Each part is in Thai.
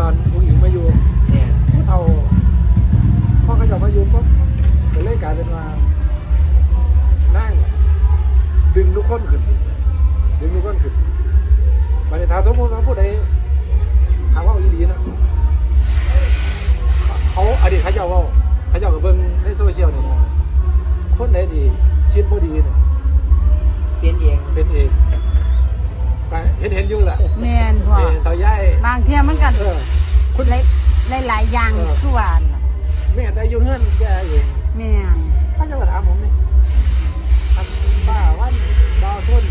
ตอนอุ หลายหลายๆอย่างคือว่าน่ะแม่แต่อยู่เฮือนแกเองแม่นเขาจะมาถามผมนี่ทำบ้าวันดาวทุน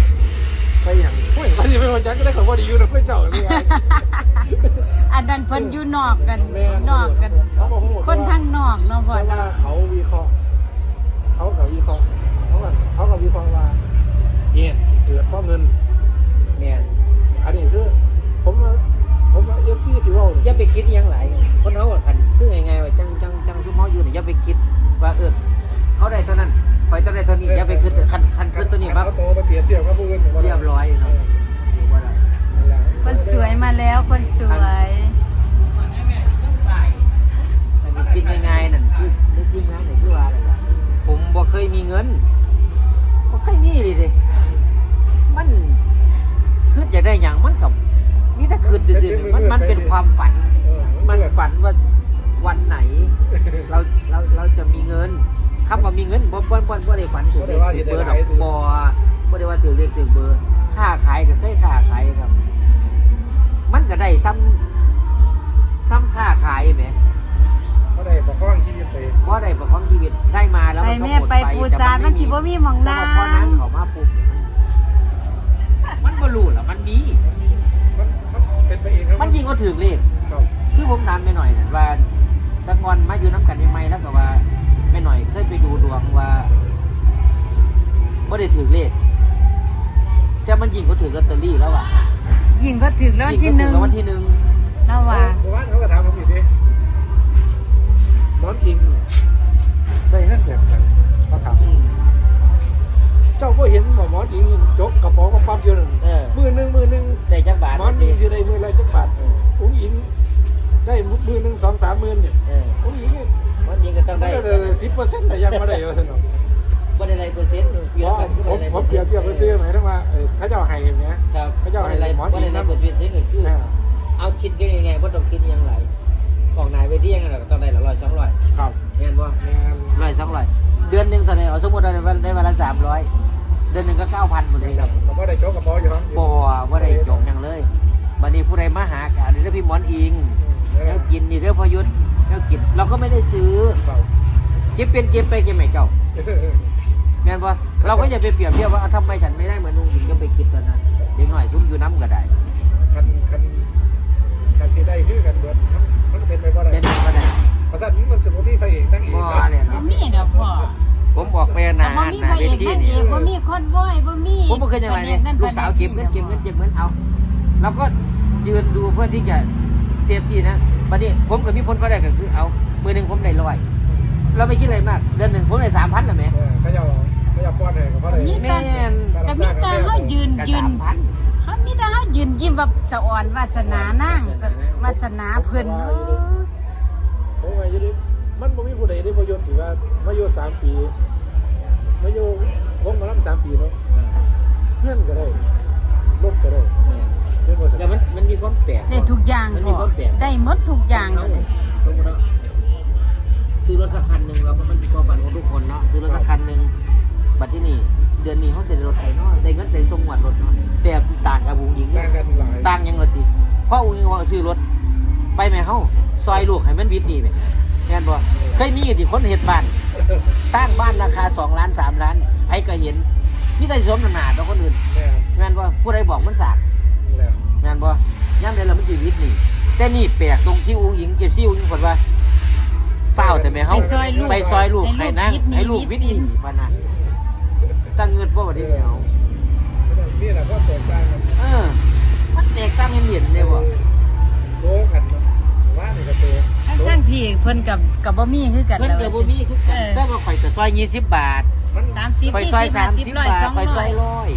ไปอย่างโอ้ยวันนี้ไม่วันจันทร์ก็ได้ของว่าดีอยู่นะเพื่อนเจ้าเลยว่าอันนั้นเพิ่นอยู่นอกกันแม่นอกกัน เขาบอกผมหมดคนทางนอกเนาะพ่อแต่ว่าเนาะเขาวิเคราะห์เขากับวิเคราะห์เขากับเขากับวิเคราะห์ว่าเนี่ยเกิดเพราะเงิน อย่าไปคิดอหยังหลายคนเฮาอะคันคือไงๆว่าจังจังจังชุมเฮาอยู่นี่อย่าไปคิดว่าเออเขาได้เท่านั้นคอยต้องได้เท่านี้อย่าไปคิดคันคันคิดตัวนี้ปั๊บเขาโตไปเปรียบเทียบกับผู้อื่นผมว่าเรียบร้อยเนาะถือว่าได้นั่นแหละคนสวยมาแล้วคนสวย ฝันเออมันฝันว่าวันไหน เราเราเราจะมีเงินคำว่ามีเงินบ่บ่บ่บ่ได้ฝันถึงเลขถึงเบอร์ดอกบ่บ่ได้ว่าถึงเลขถึงเบอร์ค่าขายก็เคยค่าขายครับ มันก็ได้ซ้ำซ้ำค่าขายแหมเขาได้ประคองชีวิตไปบ่ได้ประคองชีวิตได้มาแล้วไปมันก็แม่หมดไปไปปูแต่ซานมันสิบ่มีหม่องแต่นาว่าพอนั้งนเขามาปุ๊บมันบ่รู้ล่ะมันมีมันมัน เป็นไปเองครับมันยิงก็ถึงเลขครับคือผมถามไปหน่อยน่ะว่าแตะกอนมาอยู่น้ำกันใหม่ๆแล้วก็ว่าไม่หน่อยเคยไปดูดวงว่าไม่ได้ถือเลขแต่มันยิงก็ถือลอตเตอรี่แล้วว่ะยิงก็ถึงแล้วยิงที่ก็หถืนึ่งอรางวัลที่หนึ่งแล้วว่าเมื่อวานเขาก็ถาม มือหนึ่งสองสามหมื่นเนี่ยเอออุ้งอิงมันยิงก็ต้องได้ได้สิบเปอร์เซ็นต์แต่ยังไม่ได้เลยสนองบ่ได้ไรเปอร์เซ็นต์เพเปรียบราะกันผมผมเปรียบเทียบไปซื้อหมายถึงว่าเออเขาเจ้าให้อย่างเงี้ยครับเขาเจ้าบ่ได้ไรให้หมอนบ่ได้ไรอิงนะเปอร์เซ็นต์ก็คืออ่าเอาคิดกันยังไงบ่ต้องคิดอยังไรของนายไปที่ยังไงก็ต้องได้ละร้อยสองร้อยครับแม่นบ่งานร้อยสองร้อยเดือนหนึงตอนนี้เอาสมมุติว่าได้วันได้วันละสามร้อยเดือนหนึงก็เก้าพันหมดเลยครับผมก็ได้โจ๊กกระเป๋าอยู่ครับบ่ว่าได้จบหยังเลยบัดนี้ผู้ใดมาหากันนี่เด้อพี่หมอนอิง แล้วกินนี่เด้อพอยุทธแล้วกินเราก็ไม่ได้ซื้อครับเก็บเป็นเก็บไปเก็บใหม่เจ้าแม่นบ่เราก็อย่าไปเปรียบเทียบว่าเอาทำไมฉันไม่ได้เหมือนลุงหญิงก็ไปคิดตอนนั้นเด็กหน่อยซุ่มอยู่น้ำก็ได้คันคันคันสีได้คือกันเบิดมันมันเป็นไปบ่ได้เป็นไปก็ได้ภาษานี้มันสมมติพระเอกตั้งเอกบ่เนี่ยบ่มีเด้อพ่อผมบอกไปแต่นะบ่มีนะพระเวเอกทีนางนี่เอกบ่มีคนบ่อยบ่มีผมบ่เคยยังไงเนี่ยประด็นลูกสาวเก็บเงินเก็บเงินเก็บเงินเอาเราก็ยืนดูเพื่อที่จะ เซฟตี้นะบัดนี้ผมกับพี่พลก็ได้ก็คือเอามือหนึ่งผมได้ร้อยเราไม่คิดอะไรมาก เดือนหนึ่งผมได้สามพันแล้วไหมเออเขาจะเขาจะป้อนให้กับพระเอกแม่นก็มีแต่เฮายืนก็ยืนสามพันเฮามีแต่เฮายืนยิ้มแบบสะอ่อนวาสนานางวาสนาเพิ่นผมว่าอยู่ดิมันบ่มีผู้ใดได้ประโยชน์สิว่ามาอยู่สามปีมาอยู่วงหมาลํสามปีเนาะเพื่อนก็ได้รถก็ได้ เพื่อนบ่สแล้วมันมันมีความแปลก ได้ทุกอย่างมันมีพ่อความแปลก ได้หมดทุกอย่างเอาสมมติว่าซื้อรถสักคันหนึ่งเรามันเป็นความฝันของทุกคนเนาะซื้อรถสักคันหนึ่งบัดที่นี่เดือนนี้เขาเสร็จรถไถเนาะได้เงินใส่ทรงหวัดรถเนาะแต่ต่างกับวงหญิงต่างกันหลายต่างยังไงสิเพราะวงหญิงว่าซื้อรถ ไปไหมเขาซอยลูกให้มันวิดดีไหมแม่นบ่เคยมีที่คนเห็ดบ้าน สร้างบ้านราคาสองล้านสามล้านไอ้ก็เห็นนี่ได้สมนาต่อคนอื่น แม่แม่นบ่ผู้ใดบอกมันสาก นี่แหละแม่นบ่ย่ำใดเรามันชีวิตนี่ แต่นี่แปลกตรงที่อุ้งอิงเก็บซี่อุ้งอิงคนว่าเฝ้าวแต่แม่เฮาไปซอยลูกไปซอยลูกให้นั่งให้ให้ลูลูกกวิวิททย์ย์นี่นี่ปานนั้นตั้งเงินบ่บ่ได้เดียวนี่แหละก็แตกต่างกันเออมันแตกต่างกันเห็นเลยบ่โซกันเนาะว่านี่ก็โตทั้งๆที่เพิ่นกับกับบ่มีคือกันเพิ่นก็บ่มีคือกันเออแต่ว่าข่อยก็ซอย20บาท มันสามสิบข่อยสี่ซอยสิบห้าสิบ30ร้อยบาทสองข่อยซร้ออยยร้อย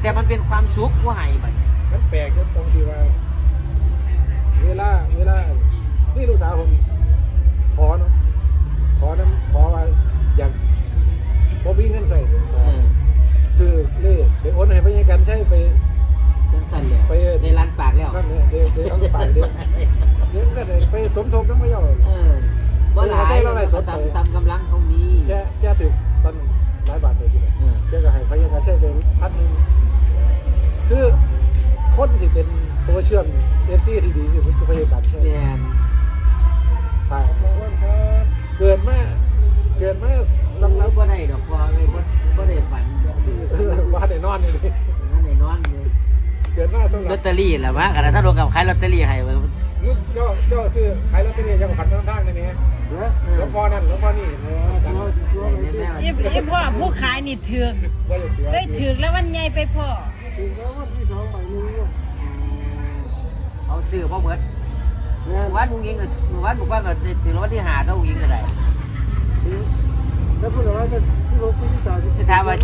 แต่มันเป็นความสุขผู้ให้บัดนี้ มันแปลกตรงที่ว่า เวลาเวลา นี่ลูกสาวผมขอเนาะขอน้ำขอว่าอยากบ่มีเงินใส่ขอเออคือเล่ไปโอนให้พญากันใช่ไปจังสั่นแล้วไปในร้านปากแล้วดี๋ยวเอาไปเดี๋ยวเดี๋ยวก็ได้ไปสมทบน้ำไม่ยอมเออบ่าออเขาใช้เราหลายซ้ำซ้ำกำลังเขามีแกแกถึงตอนหลายบาทเลยทีเดียวแกก็ให้พยาการใช้เป็นพันนึงคือ ที่เป็นตัวเชื่อมเอฟซีที่ดีที่สุดคือพยาการใช้แม่นใช่เกิดมาเกิดมาสำสำนันักกบ่ได้ดอกพอเลยบ่บ่ได้ฝันบ่ว่าได้นอนนี่ดิได้นอนเลยเกิดมาสำหลรัอบตเตอรี่ล่ะมั้งกันถ้าลงกับขายลอตเตอรี่ให้เบิ่งลูกเจ้าเจ้าซื้อขายลอตเตอรี่ยังฝันทางๆนี่นี่หลวงพ่อนั่นหลวงพ่อนี่อีอีพ่อผู้ขายนี่ถือกว่าอยู่ตัวเคยถือกแล้ววันใหญ่ไปพ่อ เอาซื้อบ่เบิดวันอุ้งอิงก็วันบอกว่าก็ถึงวันที่5ต้องอุ้งอิงก็ได้แล้วพูดว่าจะที่รถที่สามคือถามว่า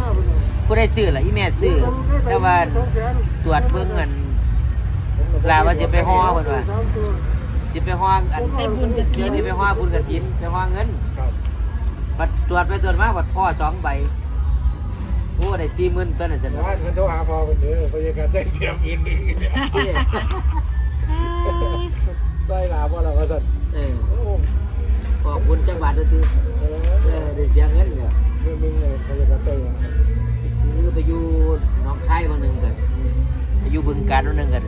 ผู้ได้ซื้อล่ะอีแม่ซื้อแต่ว่าตรวจเบิ่งอันลาว่าสิไปฮ้อเพิ่นว่าสิไปฮ้ออันใส่บุญกฐิเดี๋ยวนนี้ไปฮ้อบุญกฐินไปฮ้อเงินครับบัดตรวจไปตรวจมาบัดพ่อสองใบโอ้ได้สี่หมื่นต้นน่ะจันว่าเงินโทรหาพอคนเด้อพยาการใจเสียหมื่นหนึ่ง ใส่ลาบ่ล่ะว่าซั่นเออโอ้ขอบคุณจังหวัดด้วยทีเอเออได้เสียเงินเนี่ยเรื่องนึงเลยพยาการใจว่าคือไปอยู่หน้องคายบางหนึ่งกันไปอยู่บึงการบางหนึ่งกัน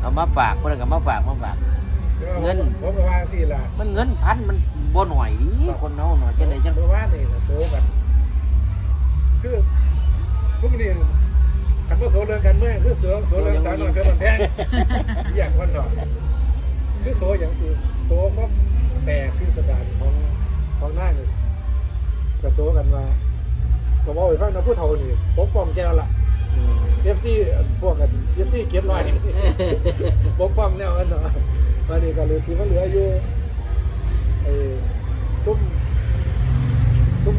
เอามาฝากคนละก็มาฝากมาฝาก เงิน ผมก็ว่าสิล่ะมันเงินพันมันบ่หน่อยดิคนเฮาหน่อยจังไดจังเมื่อวานนี่โซกันคือซุมนี่คันว่าโซเรื่องกันเมื่อคือเสือโซเรื่องสารนอนเกินมันแพ โซอย่างคือโซก็แต่พิสดารของของหน้านี่ก็โซกันว่าก็บอกไปฟังนะผู้เฒ่านี่ปกป้องแกแล้วล่ะอืมเอฟซีพวกกันเอฟซีเกียรลอยนี่ปกป้องแล้วกันเนาะวันนี้ก็เหลือสิมันเหลืออยู่ไอ้ซุ้มซุ้ม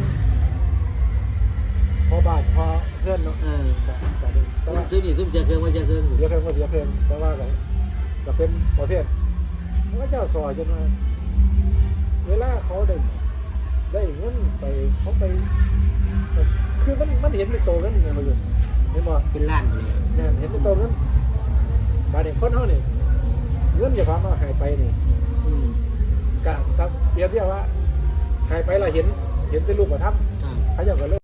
พอบ้านพอเพื่อนเนาะเออแต่เดี๋ยวแต่ซุ่มว่าซุ่มนี่ซุ่มเสียเครื่องมาเสียเครื่องเสียเพิ่มก็เสียเพิ่มแต่ว่าก็ก็เป็นประเภท มันก็เจ้าซอยจนมาเวลาเขาได้ได้เงินไปเขาไป คือมันมันเห็นเป็นโตเงินไงมาอยู่เห็นบ่เป็นล้านไปเลยแม่นเห็นเป็นตัวเงินบาดเด็กคนเขานี่เงินอย่าพามาหายไปนี่อืมกะกับเปรียบเทียบว่าหายไปเราเห็นเห็นเป็นรูปธรรมอ่าเขาอยากก็เลย